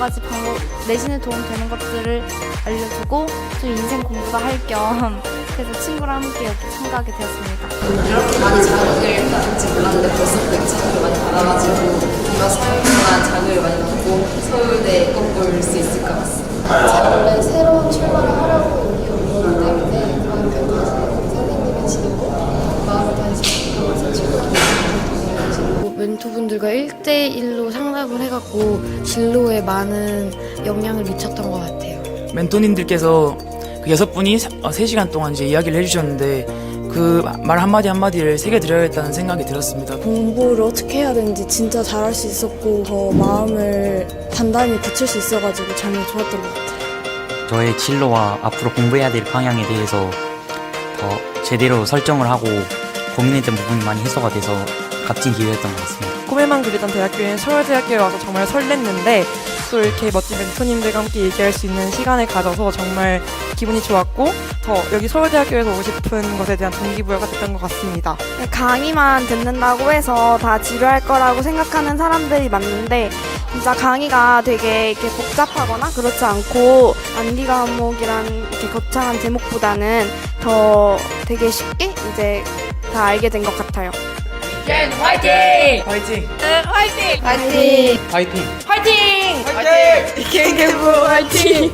가지 방법 내신에 도움 되는 것들을 알려주고 좀 인생 공부도 할 겸 그래서 친구랑 함께 여기 참가하게 되었습니다. 이렇게 많이 자극을 받을지 몰랐는데 벌써부터 이렇게 자극을 많이 받아가지고 뭔가 서울만 자극을 많이 받고 서울대 꺾을 수 있을 것 같습니다. 제가 원래 새로운 출발을 하려고 여기 온 거기 때문에 그만큼 다시 선생님의 지도고 마음을 다시 먹으면서 출발하고 멘토분들과 1대1로 상담을 해갖고 진로에 많은 영향을 미쳤던 것 같아요. 멘토님들께서 그 여섯 분이 세 시간 동안 이제 이야기를 해주셨는데 그 말 한마디 한마디를 새겨드려야겠다는 생각이 들었습니다. 공부를 어떻게 해야 되는지 진짜 잘할 수 있었고 더 마음을 단단히 붙일 수 있어가지고 정말 좋았던 것 같아요. 저의 진로와 앞으로 공부해야 될 방향에 대해서 더 제대로 설정을 하고 고민했던 부분이 많이 해소가 돼서 값진 기회였던 것 같습니다. 꿈에만 그리던 대학교인 서울대학교에 와서 정말 설렜는데 또 이렇게 멋진 멘토님들과 함께 얘기할 수 있는 시간을 가져서 정말 기분이 좋았고 더 여기 서울대학교에서 오고 싶은 것에 대한 동기부여가 됐던 것 같습니다. 강의만 듣는다고 해서 다 지루할 거라고 생각하는 사람들이 많은데 진짜 강의가 되게 이렇게 복잡하거나 그렇지 않고 암기 과목이란 이렇게 거창한 제목보다는 더 되게 쉽게 이제 다 알게 된 것 같아요. 화이팅! 화이팅! 화이팅! 화이팅! 개개부 화이팅!